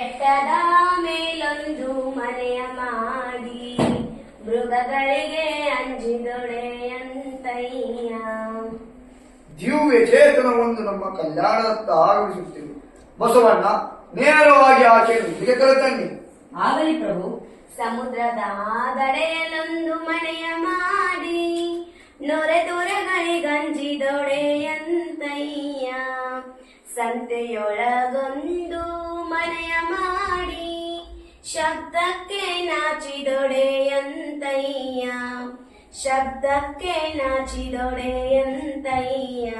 ಬೆಟ್ಟದ ಮೇಲೊಂದು ಮನೆಯ ಮಾಡಿ ಮೃಗಗಳಿಗೆ ಅಂಜಿದೊಡೆಯಂತಯ್ಯ ದಿವ್ಯ ಚೇತನವೊಂದು ನಮ್ಮ ಕಲ್ಯಾಣದತ್ತ ಆಗಮಿಸುತ್ತಿದೆ. ಬಸವಣ್ಣ ನೇರವಾಗಿ ಆಚೆಯನ್ನು ಇಲ್ಲಿಗೆ ಕರೆತನ್ನಿ. ಆಗಲಿ ಪ್ರಭು ಸಮುದ್ರದ ದಡೆಯಲ್ಲೊಂದು ಮನೆಯ ಮಾಡಿ ನೊರೆ ದೊರೆಗಳಿಗಂಜಿದೊಡೆಯಂತಯ್ಯ ಸಂತೆಯೊಳಗೊಂದು ಶಬ್ದಕ್ಕೆ ನಾಚಿದೊಡೆಯಂತಯ್ಯ. ಶಬ್ದಕ್ಕೆ ನಾಚಿದೊಡೆಯಂತಯ್ಯ.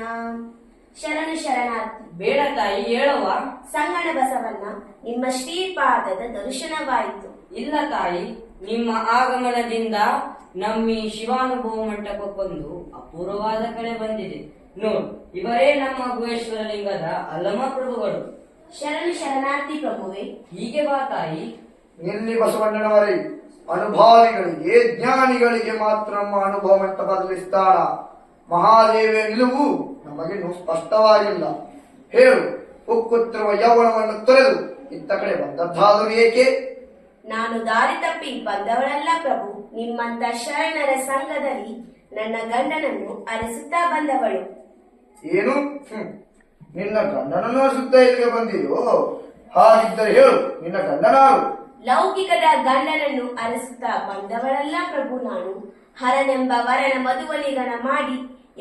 ಶರಣ ಶರಣಾರ್ಥಿ. ಬೇಡ ತಾಯಿ ಹೇಳುವ. ಸಂಗಣ ಬಸವಣ್ಣ ನಿಮ್ಮ ಶ್ರೀಪಾದದ ದರ್ಶನವಾಯಿತು. ಇಲ್ಲ ತಾಯಿ ನಿಮ್ಮ ಆಗಮನದಿಂದ ನಮ್ಮಿ ಶಿವಾನುಭವ ಮಂಟಪಕ್ಕೊಂದು ಅಪೂರ್ವವಾದ ಕಡೆ ಬಂದಿದೆ. ನೋಡು ಇವರೇ ನಮ್ಮ ಗುಹೇಶ್ವರ ಲಿಂಗದ ಅಲ್ಲಮ ಪ್ರಭುಗಳು. ಶರಣ ಶರಣಾರ್ಥಿ ಪ್ರಭುವೆ. ಹೀಗೆ ಬಾ ತಾಯಿ. ನಿಲ್ಲಿ ಬಸವಣ್ಣನವರೇ ಅನುಭಾವಿಗಳಿಗೆ ಜ್ಞಾನಿಗಳಿಗೆ ಮಾತ್ರ ನಮ್ಮ ಅನುಭವ ಅಂತ ಬದಲಿಸ್ತಾಳ. ಮಹಾದೇವಿಯ ನಿಲುವು ನಮಗೆ ಸ್ಪಷ್ಟವಾಗಿಲ್ಲ. ಹೇಳು ಉಕ್ಕುತ್ತಿರುವ ಯೌವನವನ್ನು ತೊರೆದು ಇತ್ತ ಕಡೆ ಬಂದದ್ದಾದರೂ ಏಕೆ? ನಾನು ದಾರಿ ತಪ್ಪಿ ಬಂದವಳಲ್ಲ ಪ್ರಭು. ನಿಮ್ಮಂತ ಶರಣರ ಸಂಘದಲ್ಲಿ ನನ್ನ ಗಂಡನನ್ನು ಅರಸುತ್ತಾ ಬಂದವಳು. ಏನು. ನಿನ್ನ ಗಂಡನನ್ನು ಅರಸುತ್ತಾ ಇಲ್ಲಿಗೆ ಬಂದಿಯೋ ಹಾಗಿದ್ದರೆ ಹೇಳು ನಿನ್ನ ಗಂಡನಾರು ಲೌಕಿಕದ ಗಂಡನನ್ನು ಅರಸುತ್ತಾ ಬಂದವಳಲ್ಲ ಪ್ರಭು ನಾನು. ಹರನೆಂಬ ವರನ ಮದುವನಿಗನ ಮಾಡಿ,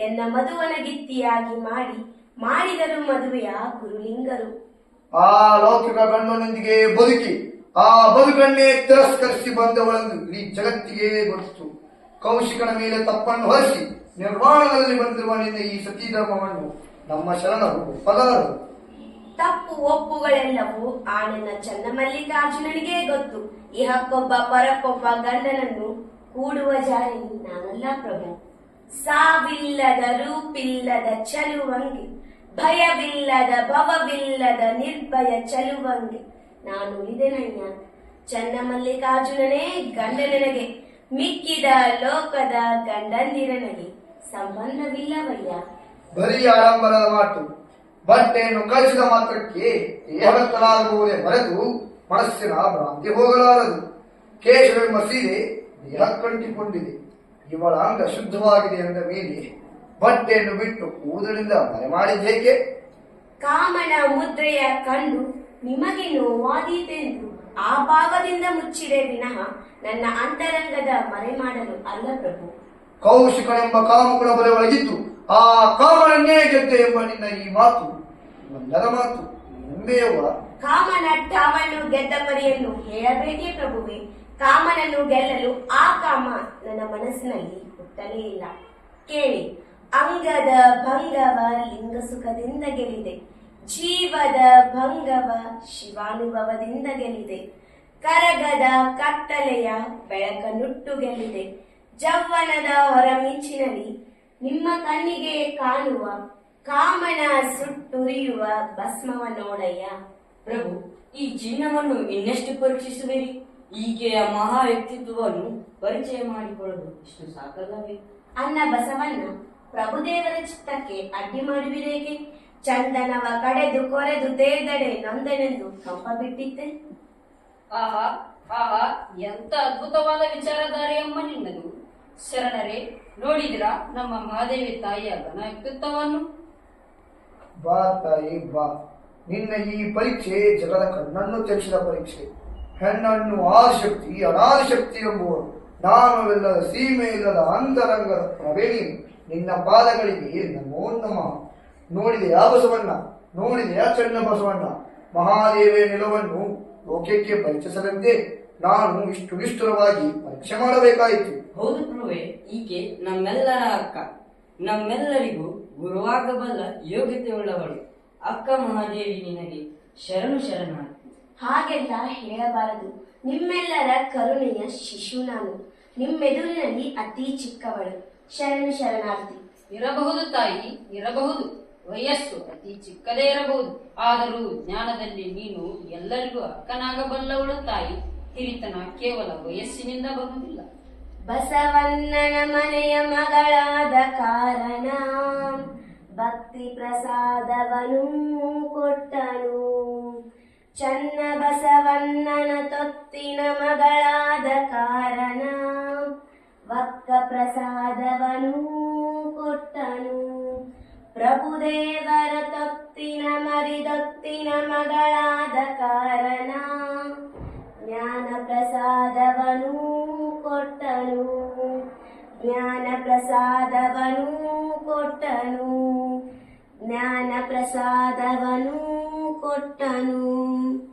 ಎನ್ನ ಮದುವನ ಗಿತ್ತಿಯಾಗಿ ಮಾಡಿ, ಮಾಡಿದರು ಮದುವೆಯ ಕುರುಲಿಂಗರು. ಆ ಲೌಕಿಕ ಗಂಡನೊಂದಿಗೆ ಬದುಕಿ, ಆ ಬದುಕನ್ನೇ ತಿರಸ್ಕರಿಸಿ ಬಂದವಳೆಂದು ಇಡೀ ಜಗತ್ತಿಗೆ ಗೊತ್ತು ಕೌಶಿಕನ ಮೇಲೆ ತಪ್ಪನ್ನು ಹೊರಿಸಿ ನಿರ್ಮಾಣದಲ್ಲಿ ಬಂದಿರುವ ನಿನ್ನ ಈ ಸತೀಧರ್ಮವನ್ನು ನಮ್ಮ ಶರಣರು ಒಪ್ಪಲಾರರು ತಪ್ಪು ಒಪ್ಪುಗಳೆಲ್ಲವೂ ಆ ನನ್ನ ಚನ್ನಮಲ್ಲಿಕಾರ್ಜುನನಿಗೆ ಗೊತ್ತು. ಇಹಕ್ಕೊಬ್ಬ ಪರಕ್ಕೊಬ್ಬ ಗಂಡನನ್ನು ಕೂಡುವ ಜಾರಿ ನಾನಲ್ಲ ಪ್ರಭು. ಸಾವಿಲ್ಲದ ರೂಪಿಲ್ಲದ ಚಲುವಂಗೆ, ಭಯವಿಲ್ಲದ ಭವವಿಲ್ಲದ ನಿರ್ಭಯ ಚಲುವಂಗೆ. ನಾನು ಇದೇನಯ್ಯ ಚನ್ನಮಲ್ಲಿಕಾರ್ಜುನನೇ ಗಂಡ ನನಗೆ ಮಿಕ್ಕಿದ ಲೋಕದ ಗಂಡಂದಿರನಿಗೆ ಸಂಬಂಧವಿಲ್ಲವಯ್ಯ? ಬರೀ ಆಡಂಬರದ ಮಾತು. ಬಟ್ಟೆಯನ್ನು ಕಳಿಸಿದ ಮಾತ್ರಕ್ಕೆ ದೇಹಕ್ಕಲಾಗುವುದೇ ಮರೆತು ಮನಸ್ಸಿನ ಭ್ರಾಂತಿ ಹೋಗಲಾರದು. ಕೇಶವೆಂಬ ಸೀರೆ ದೇಹ ಕಂಟಿಕೊಂಡಿದೆ. ಇವಳ ಅಂಗ ಶುದ್ಧವಾಗಿದೆ ಎಂದ ಮೇಲೆ ಬಟ್ಟೆಯನ್ನು ಬಿಟ್ಟು ಕೂದಲಿಂದ ಮರೆ ಮಾಡಿದ್ದೇಕೆ ಕಾಮನ ಮುದ್ರೆಯ ಕಂಡು ನಿಮಗೆ ನೋವಾದೀತೆಂದು ಆ ಭಾಗದಿಂದ ಮುಚ್ಚಿದೆ ವಿನಃ ನನ್ನ ಅಂತರಂಗದ ಮರೆ ಮಾಡಲು ಅಲ್ಲ ಪ್ರಭು. ಕೌಶಿಕನೆಂಬ ಕಾಮಗುಣ ಬಲೆ ಒಳಗಿದ್ದು ಆ ಕಾಮನನ್ನೇ ಗೆದ್ದೆ ಎಂಬ ನಿನ್ನ ಈ ಮಾತು ಒಂದರ ಮಾತು ಎಂಬೆಯವ ಕಾಮನ ಠಾವನ್ನು ಗೆದ್ದ ಪರಿಯನ್ನು ಹೇಳಬೇಕೇ ಪ್ರಭುವೆ. ಕಾಮನನ್ನು ಗೆಲ್ಲಲು ಆ ಕಾಮ ನನ್ನ ಮನಸ್ಸಿನಲ್ಲಿ ಹುಟ್ಟಲೇ ಇಲ್ಲ. ಕೇಳಿ, ಅಂಗದ ಭಂಗವ ಲಿಂಗ ಸುಖದಿಂದ ಗೆಲ್ಲಿದೆ. ಜೀವದ ಭಂಗವ ಶಿವಾನುಭವದಿಂದ ಗೆಲಿದೆ ಕರಗದ ಕತ್ತಲೆಯ ಬೆಳಕನ್ನುಟ್ಟು ಗೆಲ್ಲಿದೆ. ಜವ್ವನದ ಹೊರಮಿಂಚಿನಲ್ಲಿ ನಿಮ್ಮ ಕಣ್ಣಿಗೆ ಕಾಣುವ ಕಾಮನ ಸುಟ್ಟುರಿಯುವ ಭಸ್ಮವ ನೋಡಯ್ಯ. ಪ್ರಭು ಈ ಚಿನ್ನವನ್ನು ಇನ್ನಷ್ಟು ಪರೀಕ್ಷಿಸುವಿರಿ? ಈಕೆಯ ಮಹಾ ವ್ಯಕ್ತಿತ್ವವನ್ನು ಪರಿಚಯ ಮಾಡಿಕೊಳ್ಳಲು ಇಷ್ಟು ಸಾಕಲ್ಲವೇ ಅನ್ನ ಬಸವಣ್ಣ ಪ್ರಭುದೇವರ ಚಿತ್ತಕ್ಕೆ ಅಡ್ಡಿ ಮಾಡುವಿರೇಕೆ? ಚಂದನವ ಕಡೆದು ಕೊರೆದು ತೇದಡೆ ನಂದನೆಂದು ಕಂಪ ಬಿಟ್ಟಿದ್ದೆ ಆಹಾ ಆಹಾ ಎಂತ ಅದ್ಭುತವಾದ ವಿಚಾರಧಾರೆಯಮ್ಮ ನಿನ್ನದು. ಶರಣರೇ, ನೋಡಿದಿರಾ? ನಮ್ಮ ಮಹಾದೇವಿ ತಾಯಿಯ ಘನ ವ್ಯಕ್ತಿತ್ವವನ್ನು ಬಾ ತಾಯಿ, ಬಾ. ನಿನ್ನ ಈ ಪರೀಕ್ಷೆ ಜಗದ ಕಣ್ಣನ್ನು ತೆರೆಸಿದ ಪರೀಕ್ಷೆ. ಹೆಣ್ಣನ್ನು ಆ ಶಕ್ತಿ ಅನಾಶಕ್ತಿ ಎಂಬುವರು ನಾಮವಿಲ್ಲದ ಸೀಮೆ ಇಲ್ಲದ ಅಂತರಂಗದ ಪ್ರವೇಣಿ ನಿನ್ನ ಪಾದಗಳಿಗೆ ನಮೋ ನಮಃ ನೋಡಿದೆಯಾ ಬಸವಣ್ಣ ನೋಡಿದೆಯಾ ಚೆನ್ನ ಬಸವಣ್ಣ. ಮಹಾದೇವಿಯ ನಿಲವನ್ನು ಲೋಕಕ್ಕೆ ಪರಿಚಯಿಸದಂತೆ ನಾನು ಇಷ್ಟು ನಿಷ್ಠುರವಾಗಿ ಪರೀಕ್ಷೆ ಮಾಡಬೇಕಾಯಿತು. ಹೌದು ಪ್ರಭುವೆ ಈಕೆ ನಮ್ಮೆಲ್ಲರ ಅಕ್ಕ. ನಮ್ಮೆಲ್ಲರಿಗೂ ಗುರುವಾಗಬಲ್ಲ ಯೋಗ್ಯತೆಯುಳ್ಳವಳು. ಅಕ್ಕ ಮಹಾದೇವಿ ನಿನಗೆ ಶರಣು ಶರಣಾರ್ಥಿ ಹಾಗೆಲ್ಲ ಹೇಳಬಾರದು. ನಿಮ್ಮೆಲ್ಲರ ಕರುಣೆಯ ಶಿಶು ನಾನು ನಿಮ್ಮೆದುರಿನಲ್ಲಿ ಅತಿ ಚಿಕ್ಕವಳು. ಶರಣು ಶರಣಾರ್ಥಿ. ಇರಬಹುದು ತಾಯಿ ಇರಬಹುದು. ವಯಸ್ಸು ಅತಿ ಚಿಕ್ಕದೇ ಇರಬಹುದು. ಆದರೂ ಜ್ಞಾನದಲ್ಲಿ ನೀನು ಎಲ್ಲರಿಗೂ ಅಕ್ಕನಾಗಬಲ್ಲವಳು ತಾಯಿ. ಹಿರಿತನ ಕೇವಲ ವಯಸ್ಸಿನಿಂದ ಬರುವುದಿಲ್ಲ. ಬಸವಣ್ಣನ ಮನೆಯ ಮಗಳಾದ ಕಾರಣ ಭಕ್ತಿ ಪ್ರಸಾದವನು ಕೊಟ್ಟನು. ಚನ್ನ ಬಸವಣ್ಣನ ತೊತ್ತಿನ ಮಗಳಾದ ಕಾರಣ ಭಕ್ತ ಪ್ರಸಾದವನು ಕೊಟ್ಟನು. ಪ್ರಭುದೇವರ ಜ್ಞಾನ ಪ್ರಸಾದವನು ಕೊಟ್ಟನು. ಜ್ಞಾನ ಪ್ರಸಾದವನು ಕೊಟ್ಟನು.